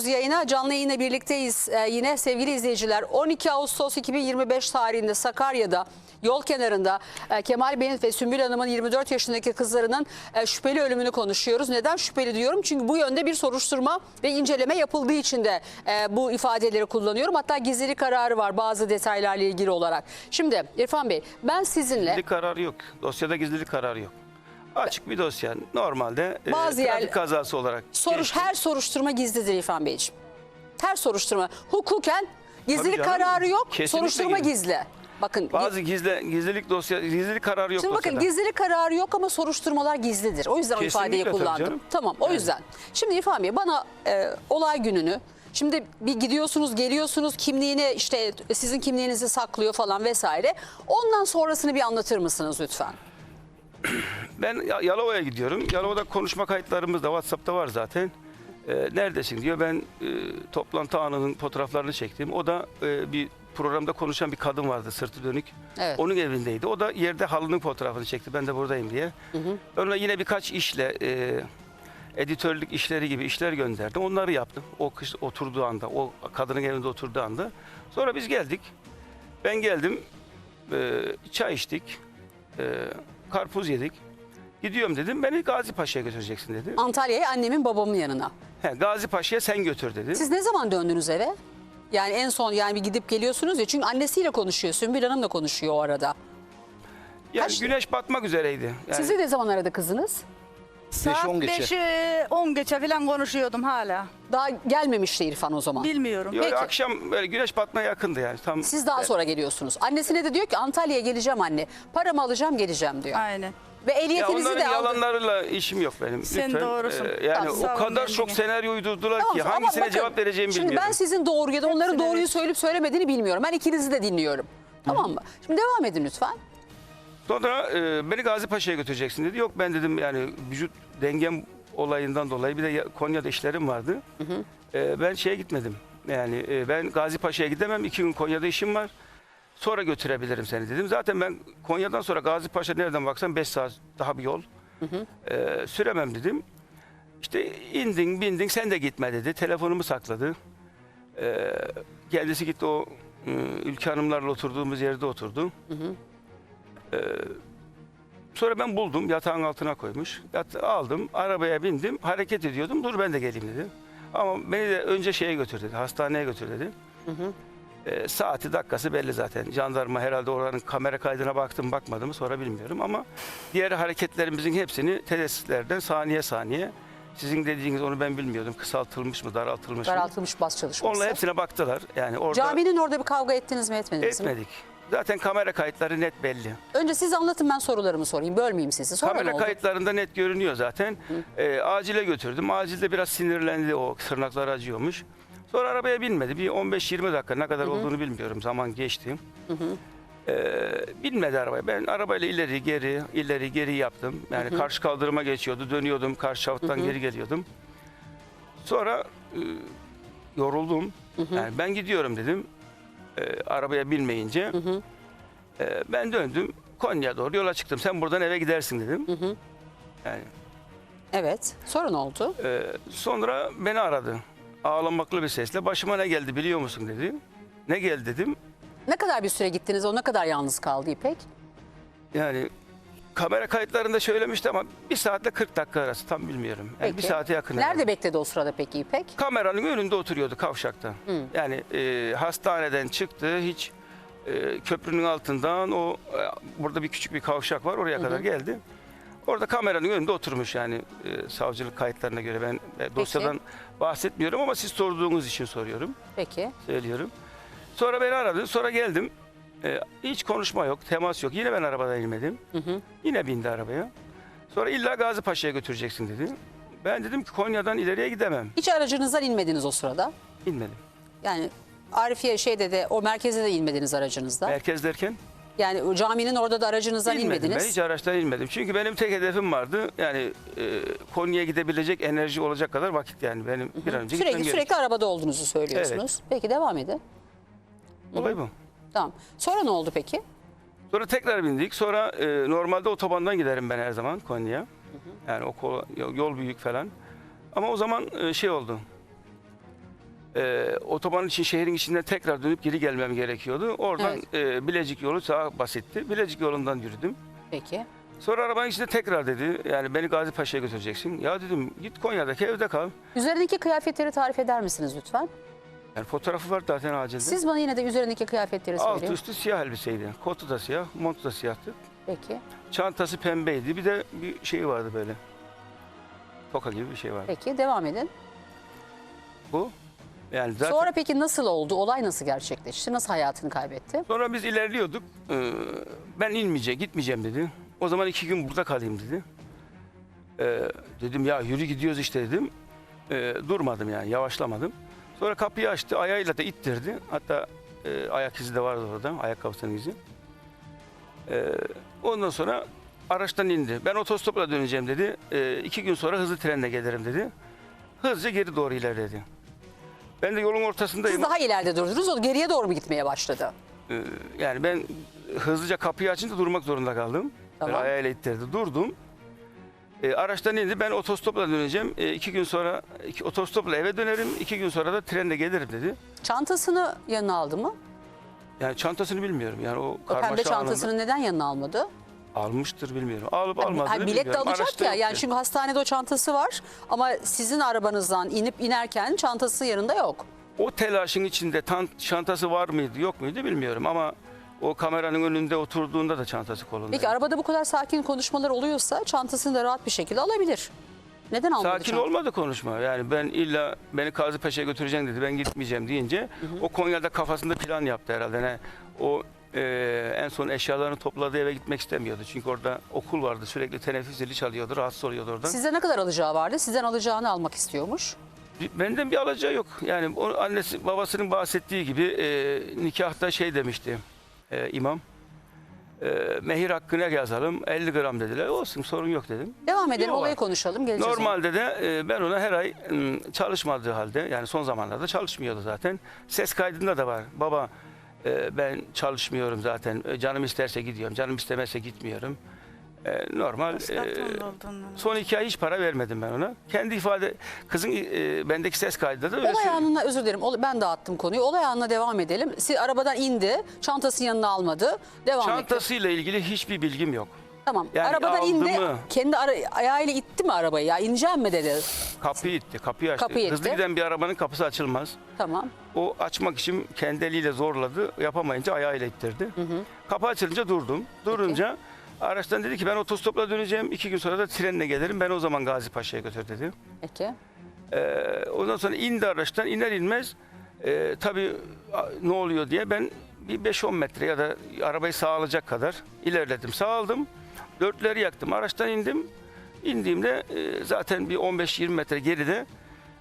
ediyoruz yayına. Canlı yayına birlikteyiz Ee, yine sevgili izleyiciler. 12 Ağustos 2025 tarihinde Sakarya'da yol kenarında e, Kemal Bey'in ve Sümbül Hanım'ın 24 yaşındaki kızlarının e, şüpheli ölümünü konuşuyoruz. Neden şüpheli diyorum? Çünkü bu yönde bir soruşturma ve inceleme yapıldığı için de e, bu ifadeleri kullanıyorum. Hatta gizlilik kararı var bazı detaylarla ilgili olarak. Şimdi İrfan Bey ben sizinle Gizlilik kararı yok. Dosyada gizlilik kararı yok. Açık bir dosya. Normalde e, Bazı trafik yer- kazası olarak. Soruş geçti. her soruşturma gizlidir İrfan Beyciğim. Her soruşturma hukuken gizlilik Tabii canım, kararı yok. kesinlikle soruşturma gizli. gizli. Bakın Bazı gizli, gizlilik dosya, gizlilik kararı yok Şimdi bakın dosyada. gizlilik kararı yok ama soruşturmalar gizlidir. O yüzden o Kesinlikle ifadeyi tabii kullandım. canım. Tamam o yüzden. Şimdi İrfan Bey bana e, olay gününü Şimdi bir gidiyorsunuz geliyorsunuz kimliğini işte sizin kimliğinizi saklıyor falan vesaire. Ondan sonrasını bir anlatır mısınız lütfen? Ben Ya- Yalova'ya gidiyorum. Yalova'da konuşma kayıtlarımız da WhatsApp'ta var zaten. E, neredesin diyor. Ben e, toplantı anının fotoğraflarını çektim. O da e, bir programda konuşan bir kadın vardı sırtı dönük. Evet. Onun evindeydi. O da yerde halının fotoğrafını çekti. Ben de buradayım diye. Onunla yine birkaç işle e, editörlük işleri gibi işler gönderdim. Onları yaptım. O kış oturduğu anda, o kadının evinde oturduğu anda. Sonra biz geldik. Ben geldim. e, çay içtik. e, karpuz yedik. Gidiyorum dedim. Beni Gazi Paşa'ya götüreceksin dedi. Antalya'ya annemin babamın yanına. He, Gazi Paşa'ya sen götür dedi. Siz ne zaman döndünüz eve? Yani en son yani bir gidip geliyorsunuz ya çünkü annesiyle konuşuyor. Sümbül Hanım'la konuşuyor o arada. Yani kaç- güneş batmak üzereydi. Yani Sizi ne zaman aradı kızınız? Saat 5-10 geçe. 5'i 10 geçe falan konuşuyordum hala. Daha gelmemişti İrfan o zaman. Bilmiyorum. Yo, Peki. akşam böyle güneş batmaya yakındı yani. Tam Siz daha sonra geliyorsunuz. Annesine de diyor ki Antalya'ya geleceğim anne. Paramı alacağım geleceğim diyor. Aynen. Ve ya ehliyetinizi onların de aldı. yalanlarıyla işim yok benim. Sen Lütfen. doğrusun. Ee, yani Tamam, o ol kadar ben çok de. senaryo uydurdular Tamam, ki ama hangisine bakın, cevap vereceğimi Şimdi bilmiyorum. ben sizin doğru ya da onların Hepsini doğruyu evet. söyleyip söylemediğini bilmiyorum. Ben ikinizi de dinliyorum. Tamam mı? Şimdi devam edin lütfen. Sonra e, beni Gazi Paşa'ya götüreceksin dedi. Yok ben dedim yani vücut dengem olayından dolayı bir de ya- Konya'da işlerim vardı. E, ben şeye gitmedim. Yani e, ben Gazi Paşa'ya gidemem. iki gün Konya'da işim var. Sonra götürebilirim seni dedim. Zaten ben Konya'dan sonra Gazi Paşa nereden baksan 5 saat daha bir yol. E, süremem dedim. İşte indin bindin sen de gitme dedi. Telefonumu sakladı. E, kendisi gitti o e, Ülke Hanımlarla oturduğumuz yerde oturdu. Sonra ben buldum yatağın altına koymuş. Yat, aldım arabaya bindim hareket ediyordum dur ben de geleyim dedi. Ama beni de önce şeye götür dedi hastaneye götür dedi. Ee, saati dakikası belli zaten. Jandarma herhalde oranın kamera kaydına baktım bakmadım sonra bilmiyorum ama diğer hareketlerimizin hepsini tesislerden saniye saniye sizin dediğiniz onu ben bilmiyordum. Kısaltılmış mı, daraltılmış mı? Daraltılmış bas çalışması. Onunla hepsine baktılar. Yani orada Caminin orada bir kavga ettiniz mi etmediniz mi? etmedik. Zaten kamera kayıtları net belli. Önce siz anlatın ben sorularımı sorayım. Bölmeyeyim sizi. Sonra ne Kamera oldu? kayıtlarında net görünüyor zaten. Ee, acile götürdüm. Acilde biraz sinirlendi o tırnakları acıyormuş. Sonra arabaya binmedi. Bir 15-20 dakika ne kadar olduğunu bilmiyorum. Zaman geçti. Ee, binmedi arabaya. Ben arabayla ileri geri ileri geri yaptım. Yani karşı kaldırıma geçiyordu. Dönüyordum. Karşı şafuttan geri geliyordum. Sonra e, yoruldum. Yani ben gidiyorum dedim. Ee, arabaya binmeyince. Ee, ben döndüm. Konya'ya doğru yola çıktım. Sen buradan eve gidersin dedim. Yani Evet. Sonra ne oldu? e, sonra beni aradı. Ağlamaklı bir sesle başıma ne geldi biliyor musun dedi. Ne geldi dedim. Ne kadar bir süre gittiniz? O ne kadar yalnız kaldı İpek? Yani kamera kayıtlarında söylemişti ama bir saatle 40 dakika arası tam bilmiyorum. Yani bir Peki. saate yakın. Nerede herhalde. bekledi o sırada peki İpek? Kameranın önünde oturuyordu kavşakta. Yani e, hastaneden çıktı hiç e, köprünün altından o e, burada bir küçük bir kavşak var oraya kadar geldi. Orada kameranın önünde oturmuş yani e, savcılık kayıtlarına göre ben e, dosyadan bahsetmiyorum ama siz sorduğunuz için soruyorum, Peki. söylüyorum. Sonra beni aradı, sonra geldim. E, hiç konuşma yok, temas yok. Yine ben arabadan inmedim. Yine bindi arabaya. Sonra illa Gazi Paşa'ya götüreceksin dedi. Ben dedim ki Konya'dan ileriye gidemem. Hiç aracınızdan inmediniz o sırada. İnmedim. Yani Arifiye şeyde de o merkeze de inmediniz aracınızda. Merkez derken? Yani o caminin orada da aracınızdan İnmedim. Ben inmediniz. hiç araçtan inmedim. Çünkü benim tek hedefim vardı. Yani e, Konya'ya gidebilecek enerji olacak kadar vakit yani. Benim bir an önce Sürekli gitmem sürekli arabada olduğunuzu söylüyorsunuz. Peki devam edin. gerek. Olay bu. Tamam. Sonra ne oldu peki? Sonra tekrar bindik. Sonra e, normalde otobandan giderim ben her zaman Konya'ya. Yani o kola- yol büyük falan. Ama o zaman e, şey oldu. e, otoban için şehrin içinden tekrar dönüp geri gelmem gerekiyordu. Oradan e, Bilecik yolu daha basitti. Bilecik yolundan yürüdüm. Peki. Sonra arabanın içinde tekrar dedi yani beni Gazi Paşa'ya götüreceksin. Ya dedim git Konya'daki evde kal. Üzerindeki kıyafetleri tarif eder misiniz lütfen? Yani fotoğrafı var zaten acilde. Siz bana yine de üzerindeki kıyafetleri Altı söyleyin. üstü siyah elbiseydi. Kotu da siyah, montu da siyahtı. Peki. Çantası pembeydi. Bir de bir şey vardı böyle. Toka gibi bir şey vardı. Peki devam edin. Bu. Yani zaten Sonra peki nasıl oldu? Olay nasıl gerçekleşti? Nasıl hayatını kaybetti? Sonra biz ilerliyorduk. Ee, ben inmeyeceğim, gitmeyeceğim dedi. O zaman iki gün burada kalayım dedi. Ee, dedim ya yürü gidiyoruz işte dedim. Ee, durmadım yani, yavaşlamadım. Sonra kapıyı açtı, ayağıyla da ittirdi. Hatta e, ayak izi de vardı orada, ayakkabısının izi. Ee, ondan sonra araçtan indi. Ben otostopla döneceğim dedi. Ee, iki gün sonra hızlı trenle gelirim dedi. Hızlıca geri doğru ilerledi. Ben de yolun ortasındayım. Siz daha ileride durdunuz. O geriye doğru mu gitmeye başladı? Ee, yani ben hızlıca kapıyı açınca durmak zorunda kaldım. Tamam. Böyle ayağıyla ittirdi. Durdum. Ee, araçtan indi. Ben otostopla döneceğim. Ee, iki gün sonra iki, otostopla eve dönerim. İki gün sonra da trenle gelirim dedi. Çantasını yanına aldı mı? Yani çantasını bilmiyorum. Yani o O karmaşa pembe anında çantasını neden yanına almadı? almıştır bilmiyorum. Alıp Hani- almadığını hani bilet de alacak Araçta ya. Yani çünkü hastanede o çantası var ama sizin arabanızdan inip inerken çantası yanında yok. O telaşın içinde tan çantası var mıydı yok muydu bilmiyorum ama o kameranın önünde oturduğunda da çantası kolunda. Peki arabada bu kadar sakin konuşmalar oluyorsa çantasını da rahat bir şekilde alabilir. Neden almadı Sakin çantasını? olmadı konuşma. Yani ben illa beni Kazıpaşa'ya götüreceksin dedi. Ben gitmeyeceğim deyince o Konya'da kafasında plan yaptı herhalde. Yani o e, en son eşyalarını topladığı eve gitmek istemiyordu. Çünkü orada okul vardı. Sürekli teneffüs zili çalıyordu. Rahatsız oluyordu oradan. Size ne kadar alacağı vardı? Sizden alacağını almak istiyormuş. Bir- Benden bir alacağı yok. Yani o annesi babasının bahsettiği gibi e, nikahta şey demişti e, imam. E, mehir hakkına yazalım 50 gram dediler. Olsun sorun yok dedim. Devam edelim Yok. olayı konuşalım. Geleceğiz ona. Normalde de e, ben ona her ay m, çalışmadığı halde yani son zamanlarda çalışmıyordu zaten. Ses kaydında da var. Baba e, ben çalışmıyorum zaten. E, Canım isterse gidiyorum. Canım istemezse gitmiyorum. E, normal. e, son iki ay hiç para vermedim ben ona. Kendi ifade kızın e, bendeki ses kaydında da öyle Olay söylüyor. anına özür dilerim. ol- Ben dağıttım konuyu. Olay anına devam edelim. Siz arabadan indi. Çantasını yanına almadı. Devam etti. Çantasıyla ilgili hiçbir bilgim yok. Tamam. Yani arabadan aldı indi. mı? Kendi ara, ayağıyla itti mi arabayı? Ya ineceğim mi dedi. Kapıyı itti, kapıyı açtı. Kapıyı Hızlı itti. giden bir arabanın kapısı açılmaz. Tamam. O açmak için kendi eliyle zorladı. Yapamayınca ayağıyla ittirdi. Kapı açılınca durdum. Durunca araçtan dedi ki ben otostopla döneceğim. İki gün sonra da trenle gelirim. Ben o zaman Gazi Paşa'ya götür dedi. Peki. Ee, ondan sonra indi araçtan. iner inmez e, tabii ne oluyor diye ben bir 5-10 metre ya da arabayı sağa alacak kadar ilerledim. Sağ aldım. Dörtleri yaktım. Araçtan indim. İndiğimde e, zaten bir 15-20 metre geride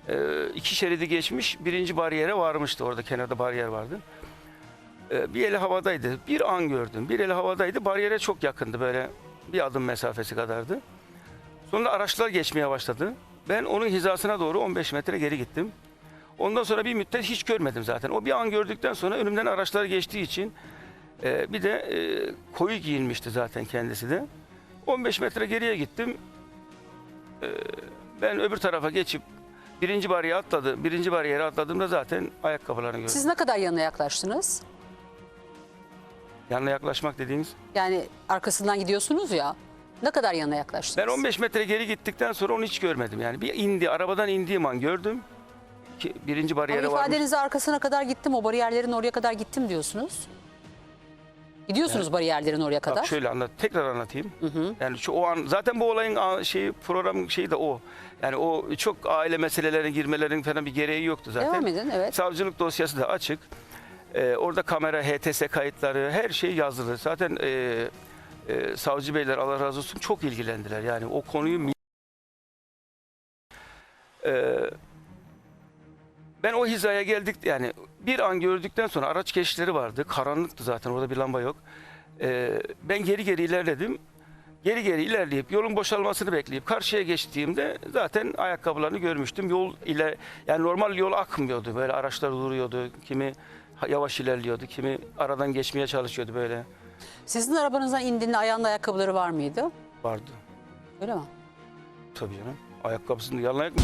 e, iki şeridi geçmiş birinci bariyere varmıştı. Orada kenarda bariyer vardı. E, bir eli havadaydı. Bir an gördüm. Bir eli havadaydı. Bariyere çok yakındı böyle bir adım mesafesi kadardı. Sonra araçlar geçmeye başladı. Ben onun hizasına doğru 15 metre geri gittim. Ondan sonra bir müddet hiç görmedim zaten. O bir an gördükten sonra önümden araçlar geçtiği için e, bir de e, koyu giyinmişti zaten kendisi de. 15 metre geriye gittim. E, ben öbür tarafa geçip birinci bariyere atladı. Birinci bariyere atladığımda zaten ayakkabılarını gördüm. Siz ne kadar yanına yaklaştınız? Yanına yaklaşmak dediğiniz. Yani arkasından gidiyorsunuz ya. Ne kadar yanına yaklaştınız? Ben 15 metre geri gittikten sonra onu hiç görmedim. Yani bir indi, arabadan indiğim an gördüm. Ki birinci Ama bariyere varmış. ifadenizi arkasına kadar gittim. O bariyerlerin oraya kadar gittim diyorsunuz. Gidiyorsunuz bariyerlerin oraya kadar. Bak şöyle anlat, tekrar anlatayım. Yani şu o an zaten bu olayın a- şeyi program şeyi de o. Yani o çok aile meselelerine girmelerin falan bir gereği yoktu zaten. Devam edin evet. Savcılık dosyası da açık. Ee, orada kamera, HTS kayıtları, her şey yazılı. Zaten e, e, savcı beyler Allah razı olsun çok ilgilendiler. Yani o konuyu Ee, ben o hizaya geldik yani bir an gördükten sonra araç geçişleri vardı. Karanlıktı zaten orada bir lamba yok. Ee, ben geri geri ilerledim. Geri geri ilerleyip yolun boşalmasını bekleyip karşıya geçtiğimde zaten ayakkabılarını görmüştüm. Yol ile yani normal yol akmıyordu. Böyle araçlar duruyordu. Kimi yavaş ilerliyordu, kimi aradan geçmeye çalışıyordu böyle. Sizin arabanızdan indiğinde ayağında ayakkabıları var mıydı? Vardı. Öyle mi? Tabii canım. Ayakkabısını yalan ayak mı?